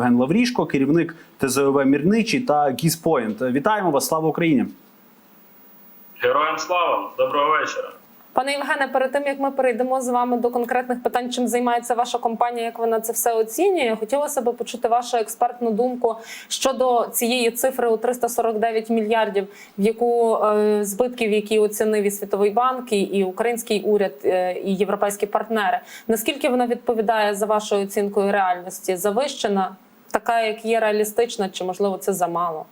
Євген Лаврішко, керівник ТЗОВ Мірничі та Гізпоінт. Вітаємо вас! Слава Україні! Героям слава! Доброго вечора. Пане Євгене, перед тим як ми перейдемо з вами до конкретних питань, чим займається ваша компанія, як вона це все оцінює, хотілося б почути вашу експертну думку щодо цієї цифри у 349 мільярдів, в яку е, збитків, які оцінив і Світовий банк, і, і український уряд, е, і європейські партнери. Наскільки вона відповідає за вашою оцінкою реальності? Завищена, така як є реалістична, чи можливо це замало?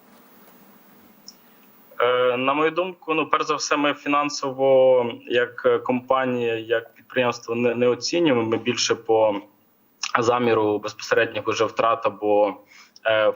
Е, На мою думку, ну перш за все, ми фінансово, як компанія, як підприємство, не, не оцінюємо. Ми більше по заміру безпосередніх уже втрат або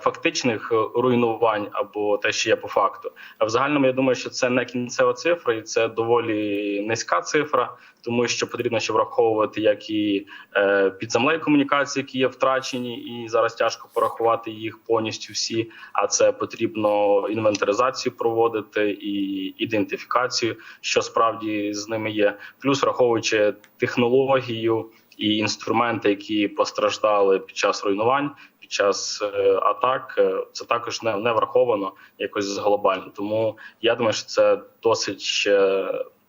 фактичних е, руйнувань, або те, що є по факту. А в загальному я думаю, що це не кінцева цифра, і це доволі низька цифра, тому що потрібно ще враховувати як і е, під землею комунікації, які є втрачені, і зараз тяжко порахувати їх повністю всі. А це потрібно інвентаризацію проводити і ідентифікацію, що справді з ними є. Плюс враховуючи технологію і інструменти, які постраждали під час руйнувань, час е, атак, е, це також не, не враховано якось глобально. Тому я думаю, що це досить ще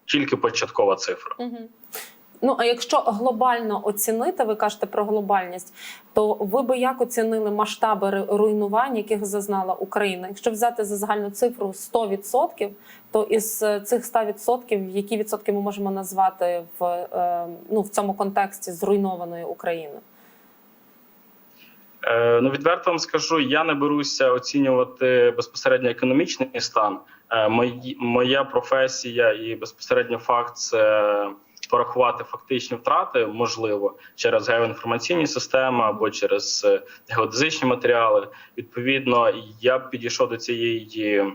тільки початкова цифра. Угу. Ну а якщо глобально оцінити, ви кажете про глобальність, то ви би як оцінили масштаби руйнувань, яких зазнала Україна? Якщо взяти за загальну цифру 100%, то із е, цих 100%, які відсотки ми можемо назвати в ну в цьому контексті зруйнованої України? Е, Ну, відверто вам скажу, я не беруся оцінювати безпосередньо економічний стан. Е, моя професія і безпосередньо факт це порахувати фактичні втрати, можливо, через геоінформаційні системи або через е, геодезичні матеріали. Відповідно, я б підійшов до цієї.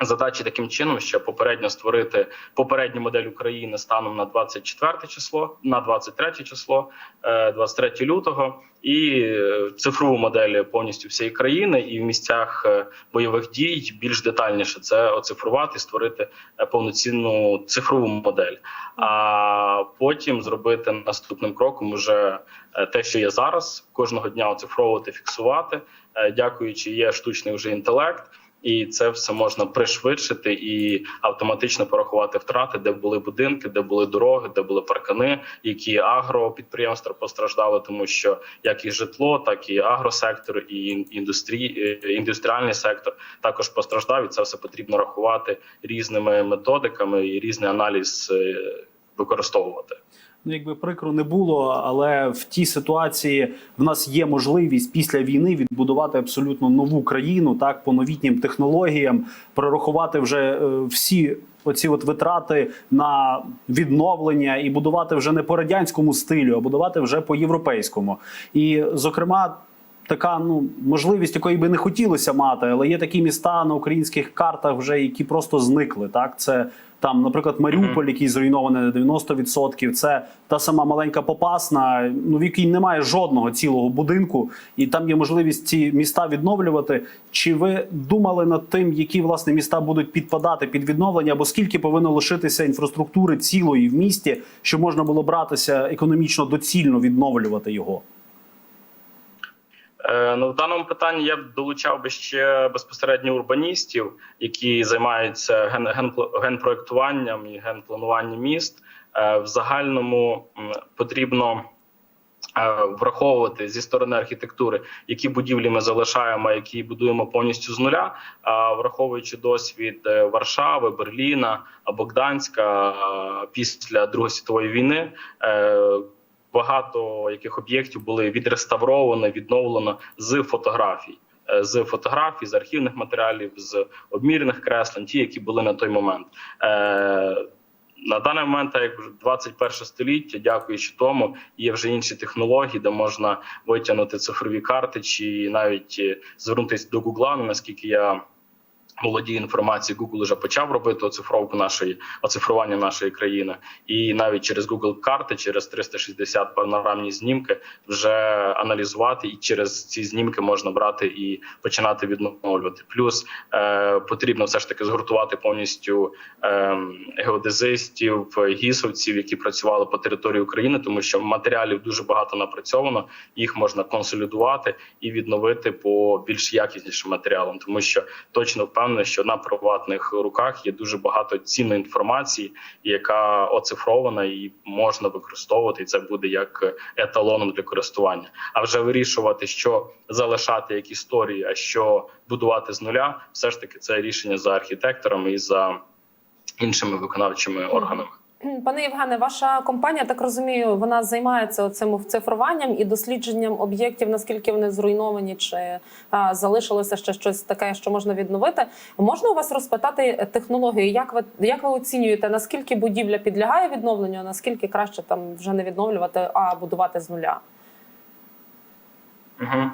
Задачі таким чином, що попередньо створити попередню модель України станом на 24 число, на 23 число, е, 23 лютого, і е, цифрову модель повністю всієї країни, і в місцях е, бойових дій більш детальніше це оцифрувати, створити е, повноцінну цифрову модель. А потім зробити наступним кроком уже е, те, що є зараз, кожного дня оцифровувати, фіксувати, е, дякуючи є штучний вже інтелект. І це все можна пришвидшити і автоматично порахувати втрати, де були будинки, де були дороги, де були паркани, які агропідприємства постраждали, тому що як і житло, так і агросектор, і індустрій, е, індустріальний сектор також постраждав. І це все потрібно рахувати різними методиками і різний аналіз е, використовувати. Ну, якби прикро не було, але в тій ситуації в нас є можливість після війни відбудувати абсолютно нову країну, так по новітнім технологіям, прорахувати вже е, всі оці от витрати на відновлення і будувати вже не по радянському стилю, а будувати вже по європейському. І, зокрема. Така ну можливість, якої би не хотілося мати, але є такі міста на українських картах, вже які просто зникли. Так, це там, наприклад, Маріуполь, який зруйнований на 90%, Це та сама маленька Попасна, ну в якій немає жодного цілого будинку, і там є можливість ці міста відновлювати. Чи ви думали над тим, які власне міста будуть підпадати під відновлення, або скільки повинно лишитися інфраструктури цілої в місті, щоб можна було братися економічно доцільно відновлювати його? Е, Ну, в даному питанні я б долучав би ще безпосередньо урбаністів, які займаються ген, ген, генпроектуванням і генплануванням міст. Е, В загальному потрібно е, враховувати зі сторони архітектури, які будівлі ми залишаємо, які будуємо повністю з нуля. Враховуючи досвід Варшави, Берліна або Гданська е, після Другої світової війни. Багато яких об'єктів були відреставровано, відновлено з фотографій. е, З фотографій, з архівних матеріалів, з обмірених креслень, ті, які були на той момент. Е, на даний момент, як вже 21 століття, дякуючи тому, є вже інші технології, де можна витягнути цифрові карти, чи навіть е, звернутися до Гугла. Наскільки я володіє інформацією, Google вже почав робити оцифровку нашої оцифрування нашої країни, і навіть через Google карти, через 360 панорамні знімки вже аналізувати, і через ці знімки можна брати і починати відновлювати. Плюс е, потрібно все ж таки згуртувати повністю е, геодезистів, гісовців, які працювали по території України, тому що матеріалів дуже багато напрацьовано. Їх можна консолідувати і відновити по більш якіснішим матеріалам, тому що точно впевнений, що на приватних руках є дуже багато цінної інформації, яка оцифрована і можна використовувати. І це буде як еталоном для користування. А вже вирішувати, що залишати як історії, а що будувати з нуля, все ж таки це рішення за архітекторами і за іншими виконавчими органами. Пане Євгене, ваша компанія, так розумію, вона займається цим цифруванням і дослідженням об'єктів, наскільки вони зруйновані, чи а, залишилося ще щось таке, що можна відновити. Можна у вас розпитати технологію? Як ви як ви оцінюєте, наскільки будівля підлягає відновленню, а наскільки краще там вже не відновлювати, а будувати з нуля? Угу.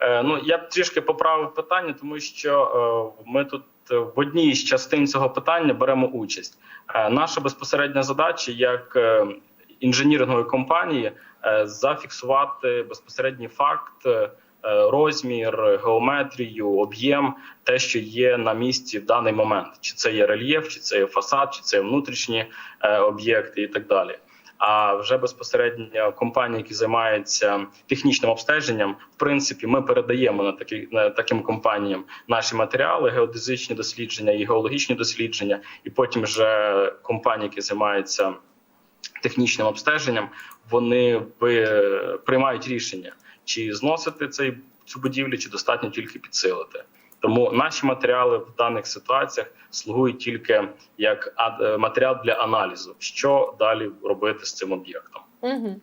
Е, ну я б трішки поправив питання, тому що е, ми тут в одній з частин цього питання беремо участь. Е, наша безпосередня задача як е, інженірингової компанії е, зафіксувати безпосередній факт. Розмір, геометрію, об'єм, те, що є на місці в даний момент, чи це є рельєф, чи це є фасад, чи це є внутрішні об'єкти, і так далі. А вже безпосередньо компанії, які займаються технічним обстеженням, в принципі, ми передаємо на такі на таким компаніям наші матеріали, геодезичні дослідження і геологічні дослідження, і потім вже компанії, які займаються технічним обстеженням, вони приймають рішення, чи зносити цей цю будівлю, чи достатньо тільки підсилити. Тому наші матеріали в даних ситуаціях слугують тільки як е, матеріал для аналізу, що далі робити з цим об'єктом. Угу.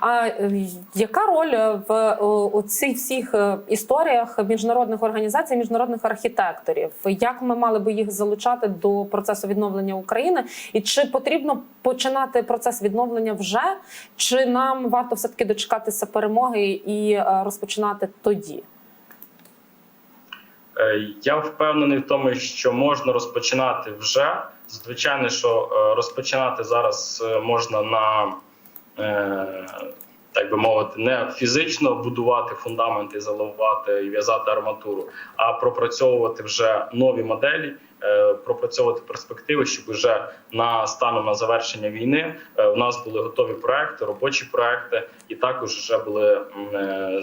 А е, яка роль е, в у цих всіх історіях міжнародних організацій, міжнародних архітекторів? Як ми мали би їх залучати до процесу відновлення України? І чи потрібно починати процес відновлення вже, чи нам варто все таки дочекатися перемоги і розпочинати тоді? Е, Я впевнений в тому, що можна розпочинати вже. Звичайно, що е, розпочинати зараз е, можна на так би мовити, не фізично будувати фундаменти, заливати і в'язати арматуру, а пропрацьовувати вже нові моделі, пропрацьовувати перспективи, щоб вже на станом на завершення війни в нас були готові проекти, робочі проекти, і також вже були е,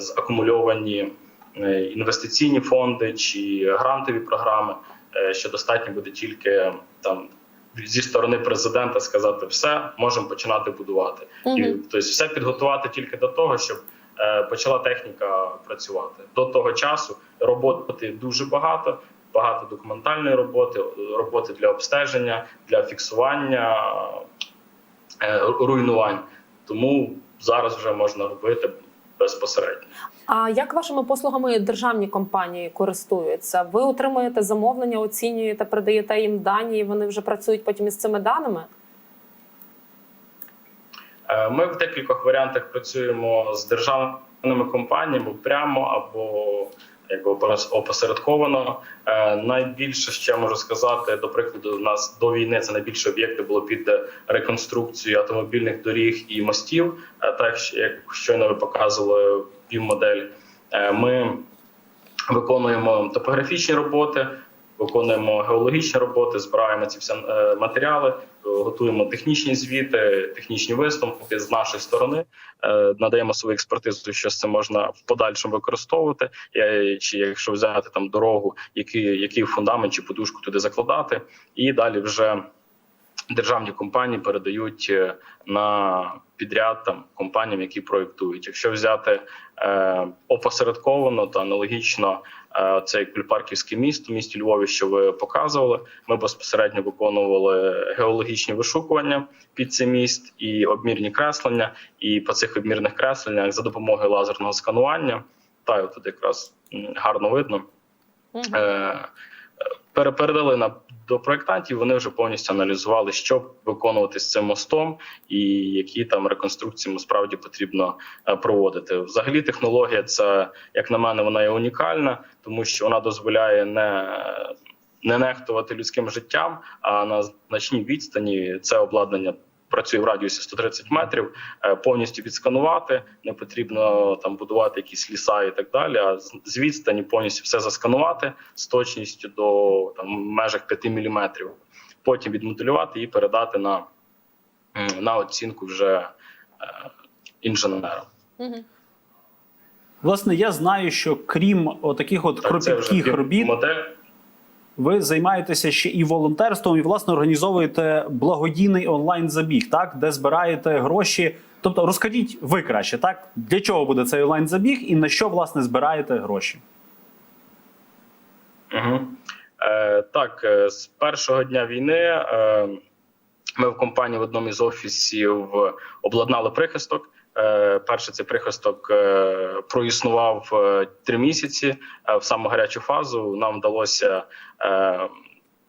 інвестиційні фонди чи грантові програми, е, що достатньо буде тільки там зі сторони президента сказати все, можемо починати будувати. І, Мгм. тобто все підготувати тільки до того, щоб е, почала техніка працювати. До того часу роботи дуже багато, багато документальної роботи, роботи для обстеження, для фіксування е, руйнувань. Тому зараз вже можна робити безпосередньо. А як вашими послугами державні компанії користуються? Ви отримуєте замовлення, оцінюєте, передаєте їм дані, і вони вже працюють потім із цими даними? Е, Ми в декількох варіантах працюємо з державними компаніями прямо або якби опос- опосередковано. Е, Найбільше ще можу сказати, до прикладу, у нас до війни це найбільше об'єкти було під реконструкцію автомобільних доріг і мостів. Е, Так як щойно ви показували півмодель. Е, Ми виконуємо топографічні роботи, виконуємо геологічні роботи, збираємо ці всі е, матеріали, готуємо технічні звіти, технічні висновки з нашої сторони, е, надаємо свою експертизу, що це можна в подальшому використовувати. Чи якщо взяти там дорогу, який, який фундамент чи подушку туди закладати, і далі вже. Державні компанії передають е, на підряд там компаніям, які проєктують. Якщо взяти е, опосередковано та аналогічно, е, це як Кульпарківське місто, в місті Львові, що ви показували. Ми безпосередньо виконували геологічні вишукування під цей міст і обмірні креслення. І по цих обмірних кресленнях за допомогою лазерного сканування, та тут якраз гарно видно. Е, передали на до проєктантів. Вони вже повністю аналізували, що виконувати з цим мостом, і які там реконструкції справді потрібно е, проводити. Взагалі, технологія це, як на мене, вона є унікальна, тому що вона дозволяє не не нехтувати людським життям, а на значній відстані це обладнання. Працює в радіусі 130 метрів, е, повністю відсканувати. Не потрібно там будувати якісь ліса і так далі. А з- відстані повністю все засканувати з точністю до там межах 5 міліметрів. Потім відмоделювати і передати на, на оцінку вже е, інженерам. Угу. Власне, я знаю, що крім таких от Так, кропітких робіт, модель. Ви займаєтеся ще і волонтерством, і власне організовуєте благодійний онлайн забіг, так де збираєте гроші. Тобто, розкажіть ви краще, так для чого буде цей онлайн забіг і на що власне збираєте гроші? Угу. Е, так, е, з першого дня війни е, ми в компанії в одному із офісів обладнали прихисток. Е, перший цей прихисток е, проіснував е, три місяці в саму гарячу фазу. Нам вдалося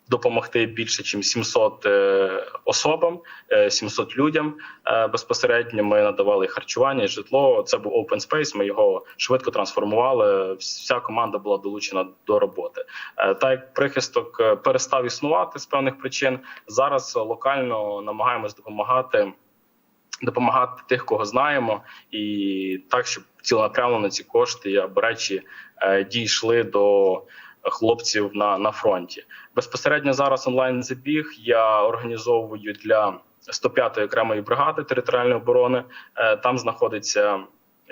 допомогти більше, ніж 700 е, особам, е, 700 людям. Безпосередньо ми надавали харчування, житло. Це був open space, Ми його швидко трансформували. Вся команда була долучена до роботи. Так як прихисток перестав існувати з певних причин, зараз локально намагаємось допомагати. Допомагати тих, кого знаємо, і так, щоб цілонаправлено ці кошти або речі е, дійшли до хлопців на, на фронті. Безпосередньо зараз онлайн забіг я організовую для 105-ї окремої бригади територіальної оборони. Е, Там знаходиться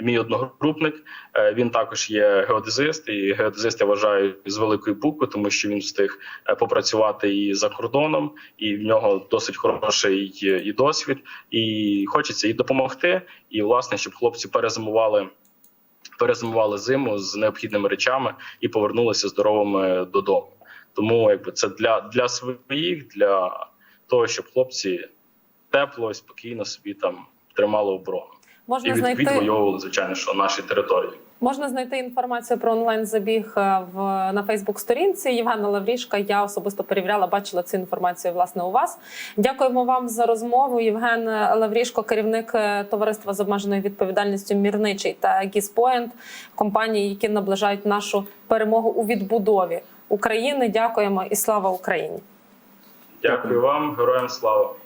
мій одногрупник. Е, Він також є геодезист, і геодезист я вважаю з великої букви, тому що він встиг е, попрацювати і за кордоном, і в нього досить хороший і досвід. І хочеться і допомогти, і власне, щоб хлопці перезимували. Перезимували зиму з необхідними речами і повернулися здоровими додому. Тому якби це для, для своїх, для того, щоб хлопці тепло і спокійно собі там тримали оборону Можна від, знайти відвоювали, звичайно, що наші території. можна знайти інформацію про онлайн забіг в на Фейсбук-сторінці Євгена Лаврішка. Я особисто перевіряла, бачила цю інформацію власне у вас. Дякуємо вам за розмову. Євген Лаврішко, керівник е, товариства з обмеженою відповідальністю Мірничий та Гіспоінт, компанії, які наближають нашу перемогу у відбудові України. Дякуємо і слава Україні! Дякую вам, героям слава.